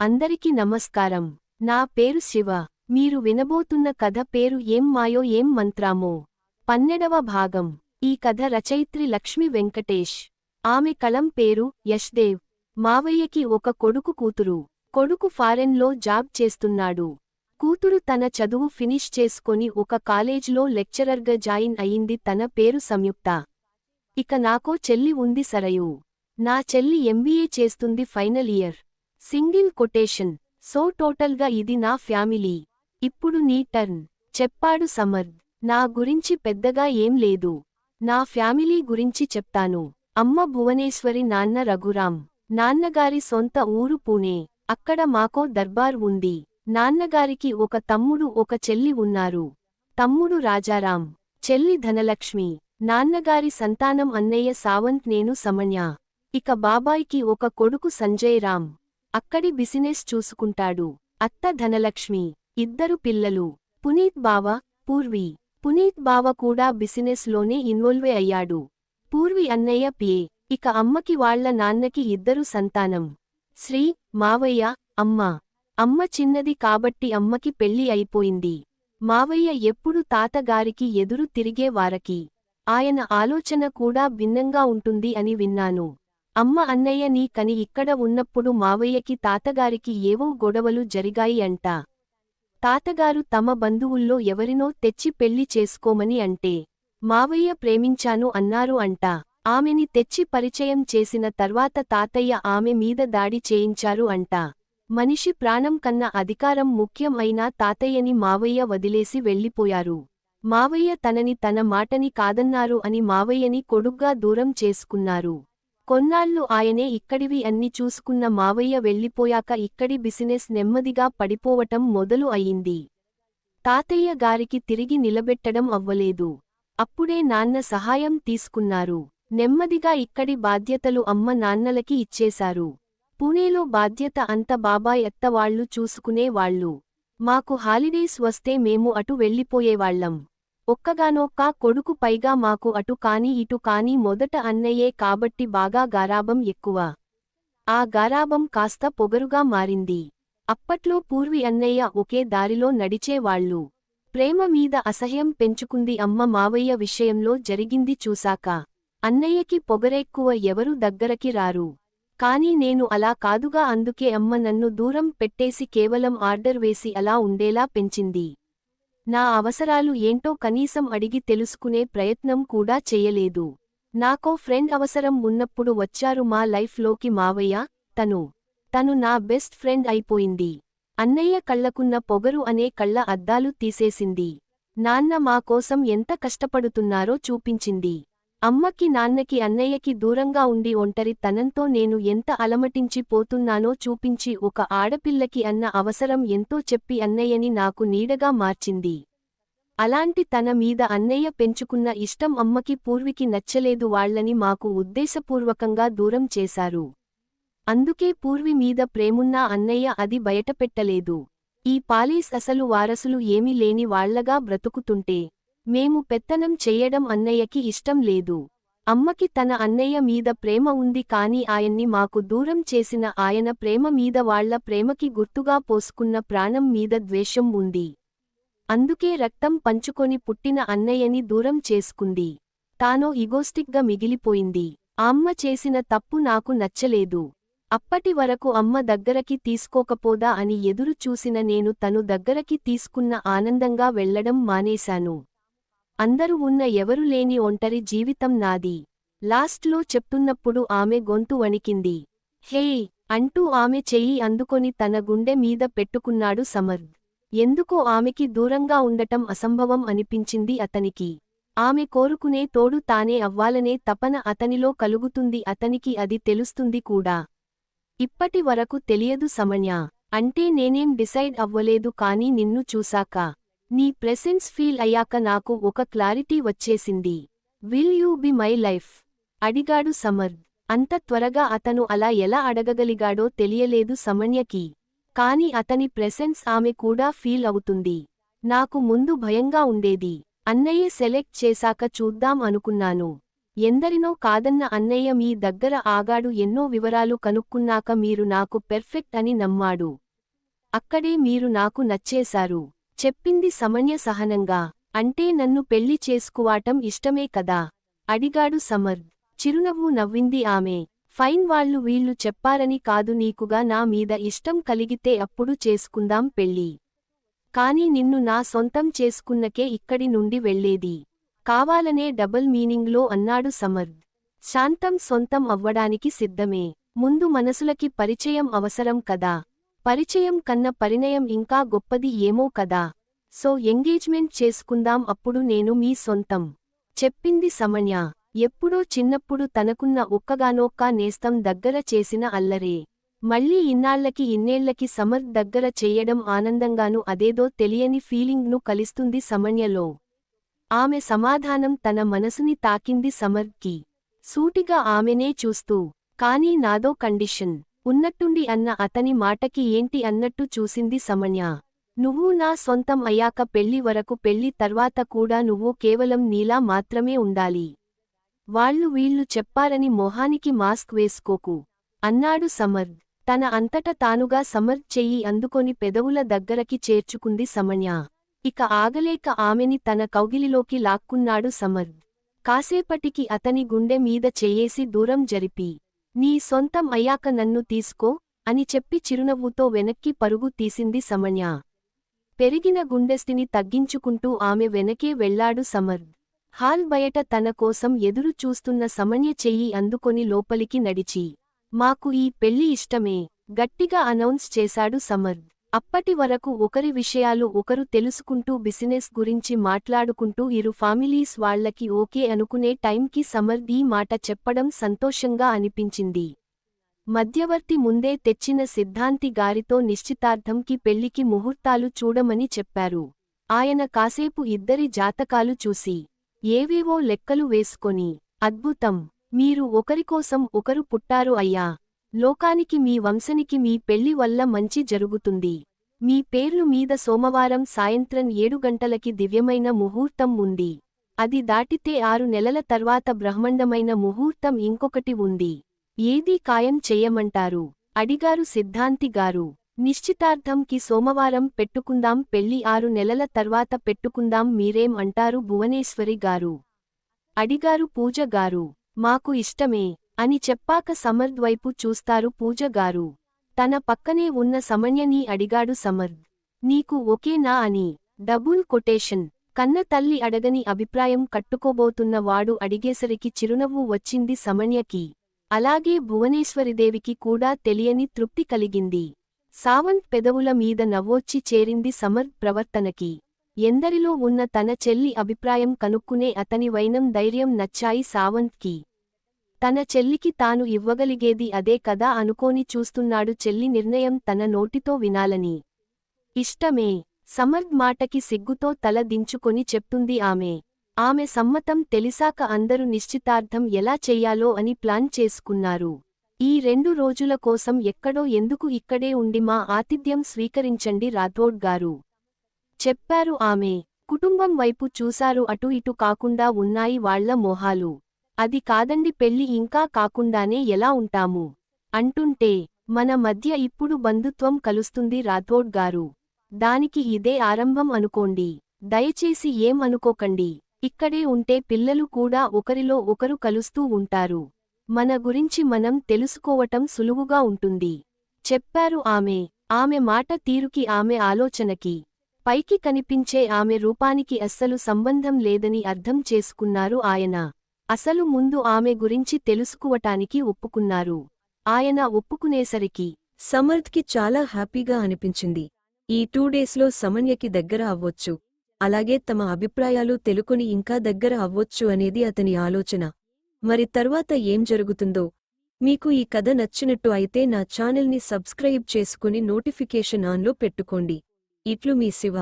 అందరికి నమస్కారం. నా పేరు శివ. మీరు వినబోతున్న కథ పేరు ఏం మాయో ఏం మంత్రామో. పన్నెడవ భాగం. ఈ కథ రచయిత్రి లక్ష్మి వెంకటేష్. ఆమె కలం పేరు యష్దేవ్. మావయ్యకి ఒక కొడుకు కూతురు. కొడుకు ఫారెన్లో జాబ్ చేస్తున్నాడు. కూతురు తన చదువు ఫినిష్ చేసుకొని ఒక కాలేజ్లో లెక్చరర్గా జాయిన్ అయింది తన పేరు సంయుక్త. ఇక నాకో చెల్లి ఉంది సరయు. నా చెల్లి ఎంబీఏ చేస్తుంది final year. Single quotation. So టోటల్గా ఇది నా ఫ్యామిలీ. ఇప్పుడు నీ టర్న్. చెప్పాడు సమర్థ్ నా గురించి పెద్దగా ఏం లేదు. నా ఫ్యామిలీ గురించి చెప్తాను. అమ్మ భువనేశ్వరి నాన్న రఘురాం నాన్నగారి సొంత ఊరు పూణే. అక్కడ మాకో దర్బార్ ఉంది. నాన్నగారికి ఒక తమ్ముడు ఒక చెల్లి ఉన్నారు. తమ్ముడు రాజారాం. చెల్లి ధనలక్ష్మి. నాన్నగారి సంతానం అన్నయ్య సావంత్ నేను సమన్య. ఇక బాబాయికి ఒక కొడుకు సంజయ్ రామ్. అక్కడి బిసినెస్ చూసుకుంటాడు. అత్త ధనలక్ష్మి ఇద్దరు పిల్లలు. పునీత్ బావ పూర్వి. పునీత్ బావ కూడా బిసినెస్లోనే ఇన్వాల్వే అయ్యాడు. పూర్వి అన్నయ్య పిఏ ఇక అమ్మకి వాళ్ళ నాన్నకి ఇద్దరు సంతానం. శ్రీ మావయ్య అమ్మ. అమ్మ చిన్నది కాబట్టి అమ్మకి పెళ్ళి అయిపోయింది. మావయ్య ఎప్పుడు తాతగారికి ఎదురు తిరిగే వారకి. ఆయన ఆలోచన కూడా భిన్నంగా ఉంటుంది అని విన్నాను. అమ్మ అన్నయ్య నీ కని ఇక్కడ ఉన్నప్పుడు మావయ్యకి తాతగారికి ఏవో గొడవలు జరిగాయి అంట. తాతగారు తమ బంధువుల్లో ఎవరినో తెచ్చి పెళ్ళి చేసుకోమని అంటే మావయ్య ప్రేమించాను అన్నారు అంట. ఆమెని తెచ్చి పరిచయం చేసిన తర్వాత తాతయ్య ఆమె మీద దాడి చేయించారు అంట. మనిషి ప్రాణం కన్న అధికారం ముఖ్యం అయినా తాతయ్యని మావయ్య వదిలేసి వెళ్ళిపోయారు. మావయ్య తనని తన మాటని కాదన్నారు అని మావయ్యని కొడుగ్గా దూరం చేసుకున్నారు. కొన్నాళ్ళు ఆయనే ఇక్కడివి అన్ని చూసుకున్న మావయ్య వెళ్ళిపోయాక ఇక్కడి బిసినెస్ నెమ్మదిగా పడిపోవటం మొదలు అయింది. తాతయ్య గారికి తిరిగి నిలబెట్టడం అవ్వలేదు. అప్పుడే నాన్న సహాయం తీసుకున్నారు. నెమ్మదిగా ఇక్కడి బాధ్యతలు అమ్మ నాన్నలకి ఇచ్చేశారు. పూణేలో బాధ్యత అంత బాబాయ్ ఎత్తవాళ్ళు చూసుకునేవాళ్ళు మాకు హాలిడేస్ వస్తే మేము అటు వెళ్ళిపోయేవాళ్ళం ఒక్కగానొక్క కొడుకు పైగా మాకు అటు కాని ఇటు కాని మొదట అన్నయ్యే కాబట్టి బాగా గారాబం ఎక్కువ. ఆ గారాబం కాస్త పొగరుగా మారింది. అప్పట్లో పూర్వి అన్నయ్య ఒకే దారిలో నడిచేవాళ్ళు ప్రేమ మీద అసహ్యం పెంచుకుంది అమ్మ మావయ్య విషయంలో జరిగింది చూశాక. అన్నయ్యకి పొగరెక్కువ ఎవరు దగ్గరకి రారు. కాని నేను అలా కాదుగా అందుకే అమ్మ నన్ను దూరం పెట్టేసి కేవలం ఆర్డర్ వేసి అలా ఉండేలా పెంచింది. నా అవసరాలు ఏంటో కనీసం అడిగి తెలుసుకునే ప్రయత్నం కూడా చెయ్యలేదు నాకో ఫ్రెండ్ అవసరం ఉన్నప్పుడు వచ్చారు మా లైఫ్లోకి మావయ్య తను తను నా బెస్ట్ ఫ్రెండ్ అయిపోయింది. అన్నయ్య కళ్ళకున్న పొగరు అనే కళ్ళ అద్దాలు తీసేసింది. నాన్న మా కోసం ఎంత కష్టపడుతున్నారో చూపించింది. అమ్మకి నాన్నకి అన్నయ్యకి దూరంగా ఉండి ఒంటరి తనంతో నేను ఎంత అలమటించి పోతున్నానో చూపించి ఒక ఆడపిల్లకి అన్న అవసరం ఎంతో చెప్పి అన్నయ్యని నాకు నీడగా మార్చింది. అలాంటి తన మీద అన్నయ్య పెంచుకున్న ఇష్టం అమ్మకి పూర్వికి నచ్చలేదు వాళ్ళని మాకు ఉద్దేశపూర్వకంగా దూరం చేశారు. అందుకే పూర్వి మీద ప్రేమున్నా అన్నయ్య అది బయటపెట్టలేదు. ఈ పాలీస్ అసలు వారసులు ఏమీ లేని వాళ్ళగా బ్రతుకుతుంటే మేము పెత్తనం చెయ్యడం అన్నయ్యకి ఇష్టం లేదు. అమ్మకి తన అన్నయ్య మీద ప్రేమ ఉంది కాని ఆయన్ని మాకు దూరం చేసిన ఆయన ప్రేమ మీద వాళ్ళ ప్రేమకి గుర్తుగా పోసుకున్న ప్రాణం మీద ద్వేషం ఉంది. అందుకే రక్తం పంచుకొని పుట్టిన అన్నయ్యని దూరం చేసుకుంది. తానో ఇగోస్టిక్గా మిగిలిపోయింది. అమ్మ చేసిన తప్పు నాకు నచ్చలేదు. అప్పటి వరకు అమ్మ దగ్గరకి తీసుకోకపోదా అని ఎదురు చూసిన నేను తను దగ్గరకి తీసుకున్న ఆనందంగా వెళ్ళడం మానేశాను. అందరూ ఉన్న ఎవరు లేని ఒంటరి జీవితం నాది. లాస్ట్లో చెప్తున్నప్పుడు ఆమె గొంతు వణికింది. హే! అంటూ ఆమె చెయ్యి అందుకొని తన గుండె మీద పెట్టుకున్నాడు సమర్థ్. ఎందుకో ఆమెకి దూరంగా ఉండటం అసంభవం అనిపించింది అతనికి. ఆమె కోరుకునే తోడు తానే అవ్వాలనే తపన అతనిలో కలుగుతుంది అతనికి అది తెలుస్తుంది కూడా. ఇప్పటి వరకు తెలియదు సమన్య. అంటే నేనేం డిసైడ్ అవ్వలేదు కాని నిన్ను చూశాక. నీ ప్రెసెన్స్ ఫీల్ అయ్యాక నాకు ఒక క్లారిటీ వచ్చేసింది. Will you be my life అడిగాడు సమర్థ్ అంత త్వరగా అతను అలా ఎలా అడగగలిగాడో తెలియలేదు సమన్యకి. కాని అతని ప్రెసెన్స్ ఆమె కూడా ఫీల్ అవుతుంది. నాకు ముందు భయంగా ఉండేది. అన్నయ్య సెలెక్ట్ చేశాక చూద్దాం అనుకున్నాను. ఎందరినో కాదన్న అన్నయ్య మీ దగ్గర ఆగాడు. ఎన్నో వివరాలు కనుక్కున్నాక మీరు నాకు పెర్ఫెక్ట్ అని నమ్మాడు. అక్కడే మీరు నాకు నచ్చేశారు. చెప్పింది సమన్య సహనంగా అంటే నన్ను పెళ్ళి చేసుకువాటం ఇష్టమే కదా అడిగాడు సమర్థ్ చిరునవ్వు నవ్వింది ఆమె. ఫైన్ వాళ్ళు వీళ్ళు చెప్పారని కాదు నీకుగా నా మీద ఇష్టం కలిగితే అప్పుడు చేసుకుందాం పెళ్ళి. కాని నిన్ను నా సొంతం చేసుకున్నకే ఇక్కడి నుండి వెళ్ళేది కావాలనే డబుల్ మీనింగ్లో అన్నాడు సమర్థ్ శాంతం సొంతం అవ్వడానికి సిద్ధమే. ముందు మనసులకి పరిచయం అవసరం కదా? పరిచయం కన్న పరిణయం ఇంకా గొప్పది ఏమో కదా. సో ఎంగేజ్మెంట్ చేసుకుందాం అప్పుడు నేను మీ సొంతం. చెప్పింది సమన్య. ఎప్పుడో చిన్నప్పుడు తనకున్న ఒక్కగానొక్క నేస్తం దగ్గర చేసిన అల్లరే. మళ్ళీ ఇన్నాళ్ళకి ఇన్నేళ్ళకి సమర్థ్ దగ్గర చెయ్యడం ఆనందంగాను అదేదో తెలియని ఫీలింగ్ను కలిస్తుంది సమన్యలో. ఆమె సమాధానం తన మనసుని తాకింది సమర్థ్కి సూటిగా ఆమెనే చూస్తూ కానీ నాదో కండిషన్. ఉన్నట్టుండి అన్న అతని మాటకి ఏంటి అన్నట్టు చూసింది సమన్య. నువ్వు నా సొంతం అయ్యాక పెళ్ళి వరకు పెళ్ళి తర్వాత కూడా నువ్వు కేవలం నీలా మాత్రమే ఉండాలి. వాళ్ళు వీళ్ళు చెప్పారని మొహానికి మాస్క్ వేసుకోకు. అన్నాడు సమర్థ్ తన అంతట తానుగా సమర్థ్ చెయ్యి అందుకొని పెదవుల దగ్గరకి చేర్చుకుంది సమన్య. ఇక ఆగలేక ఆమెని తన కౌగిలిలోకి లాక్కున్నాడు సమర్థ్ కాసేపటికి అతని గుండె మీద చెయ్యేసి దూరం జరిపి నీ సొంతం అయ్యాక నన్ను తీసుకో అని చెప్పి చిరునవ్వుతో వెనక్కి పరుగు తీసింది సమన్య. పెరిగిన గుండెస్తిని తగ్గించుకుంటూ ఆమె వెనకే వెళ్ళాడు సమర్థ్ హాల్ బయట తన కోసం ఎదురు చూస్తున్న సమన్య చెయ్యి అందుకొని లోపలికి నడిచి మాకు ఈ పెళ్ళి ఇష్టమే గట్టిగా అనౌన్స్ చేశాడు సమర్థ్ అప్పటి వరకు ఒకరి విషయాలు ఒకరు తెలుసుకుంటూ బిజినెస్ గురించి మాట్లాడుకుంటూ ఇరు ఫ్యామిలీస్ వాళ్ళకి ఓకే అనుకునే టైంకి సమర్థ్ ఈ మాట చెప్పడం సంతోషంగా అనిపించింది. మధ్యవర్తి ముందే తెచ్చిన సిద్ధాంతి గారితో నిశ్చితార్థంకి పెళ్ళికి ముహూర్తాలు చూడమని చెప్పారు. ఆయన కాసేపు ఇద్దరి జాతకాలు చూసి ఏవేవో లెక్కలు వేసుకొని అద్భుతం మీరు ఒకరికోసం ఒకరు పుట్టారు అయ్యా లోకానికి మీ వంశనికి మీ పెళ్ళి వల్ల మంచి జరుగుతుంది. మీ పేర్లు మీద సోమవారం సాయంత్రం ఏడు గంటలకి దివ్యమైన ముహూర్తం ఉంది. అది దాటితే ఆరు నెలల తర్వాత బ్రహ్మండమైన ముహూర్తం ఇంకొకటి ఉంది. ఏదీ ఖాయం చెయ్యమంటారు అడిగారు సిద్ధాంతి గారు. నిశ్చితార్థంకి సోమవారం పెట్టుకుందాం పెళ్ళి ఆరు నెలల తర్వాత పెట్టుకుందాం మీరేం అంటారు భువనేశ్వరి గారు? అడిగారు పూజ గారు. మాకు ఇష్టమే. అని చెప్పాక సమర్థ్ వైపు చూస్తారు పూజగారు. తన పక్కనే ఉన్న సమన్యని అడిగాడు సమర్థ్. నీకు ఒకేనా అని. Double quotation. కన్న తల్లి అడగని అభిప్రాయం కట్టుకోబోతున్న వాడు అడిగేసరికి చిరునవ్వు వచ్చింది సమన్యకి. అలాగే భువనేశ్వరిదేవికి కూడా తెలియని తృప్తి కలిగింది. సావంత్ పెదవుల మీద నవ్వొచ్చి చేరింది సమర్థ్ ప్రవర్తనకి. ఎందరిలో ఉన్న తన చెల్లి అభిప్రాయం కనుక్కునే అతని వైనం ధైర్యం నచ్చాయి సావంత్కి. తన చెల్లికి తాను ఇవ్వగలిగేది అదే కదా అనుకోని చూస్తున్నాడు చెల్లి నిర్ణయం తన నోటితో వినాలని. ఇష్టమే. సమర్థ్ మాటకి సిగ్గుతో తల దించుకొని చెప్తుంది ఆమె. ఆమె సమ్మతం తెలిసాక అందరూ నిశ్చితార్థం ఎలా చెయ్యాలో అని ప్లాన్ చేసుకున్నారు. ఈ రెండు రోజుల కోసం ఎక్కడో ఎందుకు ఇక్కడే ఉండి మా ఆతిథ్యం స్వీకరించండి రాథోడ్ గారు. చెప్పారు ఆమె. కుటుంబం వైపు చూశారు అటు ఇటు కాకుండా ఉన్నాయి వాళ్ళ మోహాలు. అది కాదండి పెళ్ళి ఇంకా కాకుండానే ఎలా ఉంటాము? అంటుంటే మన మధ్య ఇప్పుడు బంధుత్వం కలుస్తుంది రాథోడ్ గారు. దానికి ఇదే ఆరంభం అనుకోండి. దయచేసి ఏం అనుకోకండి. ఇక్కడే ఉంటే పిల్లలు కూడా ఒకరిలో ఒకరు కలుస్తూ ఉంటారు. మన గురించి మనం తెలుసుకోవటం సులువుగా ఉంటుంది. చెప్పారు ఆమె. ఆమె మాట తీరుకి ఆమె ఆలోచనకి. పైకి కనిపించే ఆమె రూపానికి అస్సలు సంబంధం లేదని అర్థం చేసుకున్నారు ఆయన. అసలు ముందు ఆమె గురించి తెలుసుకోవటానికి ఒప్పుకున్నారు. ఆయన ఒప్పుకునేసరికి సమర్థ్కి చాలా హ్యాపీగా అనిపించింది. ఈ టూ డేస్లో సమన్యకి దగ్గర అవ్వొచ్చు. అలాగే తమ అభిప్రాయాలు తెలుకుని ఇంకా దగ్గర అవ్వొచ్చు అనేది అతని ఆలోచన. మరి తర్వాత ఏం జరుగుతుందో? మీకు ఈ కథ నచ్చినట్టు అయితే నా ఛానల్ని సబ్స్క్రైబ్ చేసుకుని నోటిఫికేషన్ ఆన్లో పెట్టుకోండి. ఇట్లు మీ శివ.